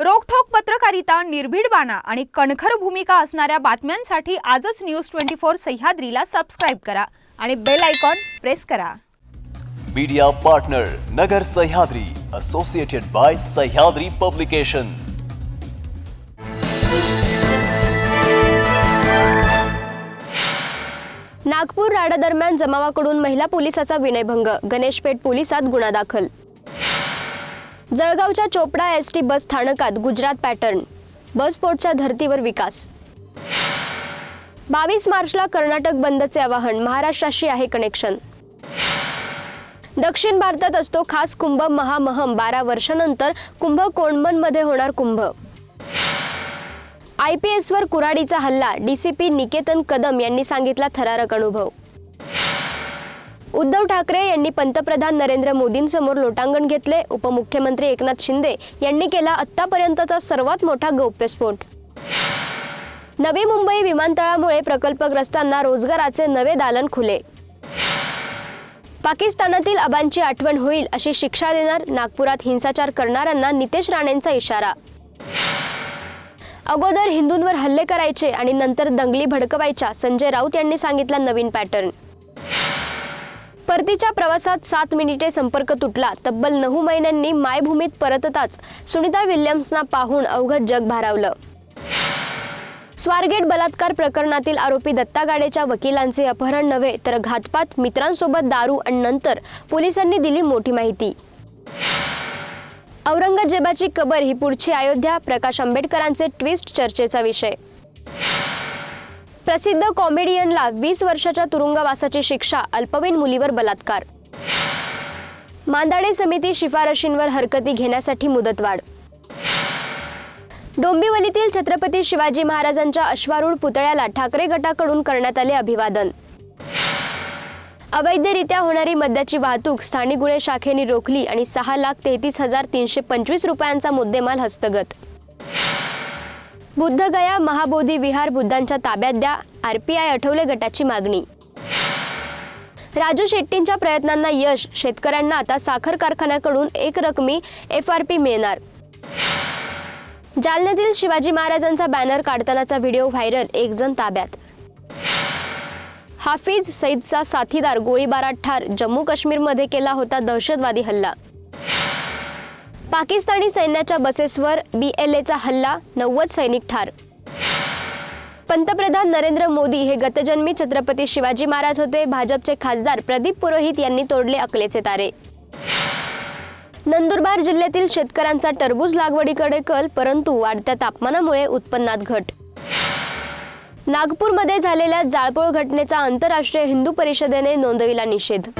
रोखठोक पत्रकारिता निर्भीड बाणा आणि कणखर भूमिका असणाऱ्या बातम्यांसाठी आजच न्यूज ट्वेंटी फोर सह्याद्रीला सबस्क्राईब करा आणि बेल आयकॉन प्रेस करा. Media partner Nagar Sahyadri associated by Sahyadri publication Nagpur राडादरम्यान जमावाकडून महिला पोलिसाचा विनयभंग गणेशपेठ पोलिसात गुन्हा दाखल. जळगावच्या चोपडा एस टी बस स्थानकात गुजरात पॅटर्न. बसपोर्टच्या धर्तीवर विकास. बावीस मार्चला कर्नाटक बंदचे आवाहन महाराष्ट्राशी आहे कनेक्शन. दक्षिण भारतात असतो खास कुंभ महामहम बारा वर्षानंतर कुंभ कोणमनमध्ये होणार कुंभ. आय पी एसवर कुऱ्हाडीचा हल्ला डीसीपी निकेतन कदम यांनी सांगितला थरारक अनुभव. उद्धव ठाकरे यांनी पंतप्रधान नरेंद्र मोदींसमोर लोटांगण घेतले. उपमुख्यमंत्री एकनाथ शिंदे यांनी केला आत्तापर्यंतचा सर्वात मोठा गौप्यस्फोट. नवी मुंबई विमानतळामुळे प्रकल्पग्रस्तांना रोजगाराचे नवे दालन खुले. पाकिस्तानातील अबांची आठवण होईल अशी शिक्षा देणार नागपुरात हिंसाचार करणाऱ्यांना नितेश राणेंचा इशारा. अगोदर हिंदूंवर हल्ले करायचे आणि नंतर दंगली भडकवायच्या संजय राऊत यांनी सांगितला नवीन पॅटर्न. परतीच्या प्रवासात सात मिनिटे संपर्क तुटला. तब्बल नऊ महिन्यांनी मायभूमीत परतताच सुनीता विल्यम्सना पाहून अवघड जग भारावलं. स्वारगेट बलात्कार प्रकरणातील आरोपी दत्ता गाडेच्या वकिलांचे अपहरण नव्हे तर घातपात मित्रांसोबत दारू आणि नंतर पोलिसांनी दिली मोठी माहिती. औरंगजेबाची कबर ही पुढची अयोध्या प्रकाश आंबेडकरांचे ट्विस्ट चर्चेचा विषय. प्रसिद्ध कॉमेडियनला वीस वर्षाच्या तुरुंगवासाची शिक्षा अल्पवयीन मुलीवर बलात्कार. मांदाडे समिती शिफारशींवर हरकती घेण्यासाठी मुदतवाढ. डोंबिवलीतील छत्रपती शिवाजी महाराजांच्या अश्वारूढ पुतळ्याला ठाकरे गटाकडून करण्यात आले अभिवादन. अवैधरित्या होणारी मद्याची वाहतूक स्थानिक गुन्हे शाखेने रोखली आणि सहा लाख तेहतीस हजार तीनशे पंचवीस रुपयांचा मुद्देमाल हस्तगत. बुद्धगया महाबोधी विहार बुद्धांच्या ताब्यात द्या आरपीआय आठवले गटाची मागणी. राजू शेट्टींच्या प्रयत्नांना यश शेतकऱ्यांना आता साखर कारखान्याकडून एक रकमी एफ आर पी मिळणार. जालन्यातील शिवाजी महाराजांचा बॅनर काढतानाचा व्हिडिओ व्हायरल एक जण ताब्यात. हाफिज सईदचा साथीदार गोळीबारात ठार जम्मू काश्मीरमध्ये केला होता दहशतवादी हल्ला. पाकिस्तानी सैन्याच्या बसेसवर बीएलएचा हल्ला नव्वद सैनिक ठार. पंतप्रधान नरेंद्र मोदी हे गतजन्मी छत्रपती शिवाजी महाराज होते. भाजपचे खासदार प्रदीप पुरोहित यांनी तोडले अकलेचे तारे. नंदुरबार जिल्ह्यातील शेतकऱ्यांचा टरबूज लागवडीकडे कल परंतु वाढत्या तापमानामुळे उत्पन्नात घट. नागपूरमध्ये झालेल्या जाळपोळ घटनेचा आंतरराष्ट्रीय हिंदू परिषदेने नोंदविला निषेध.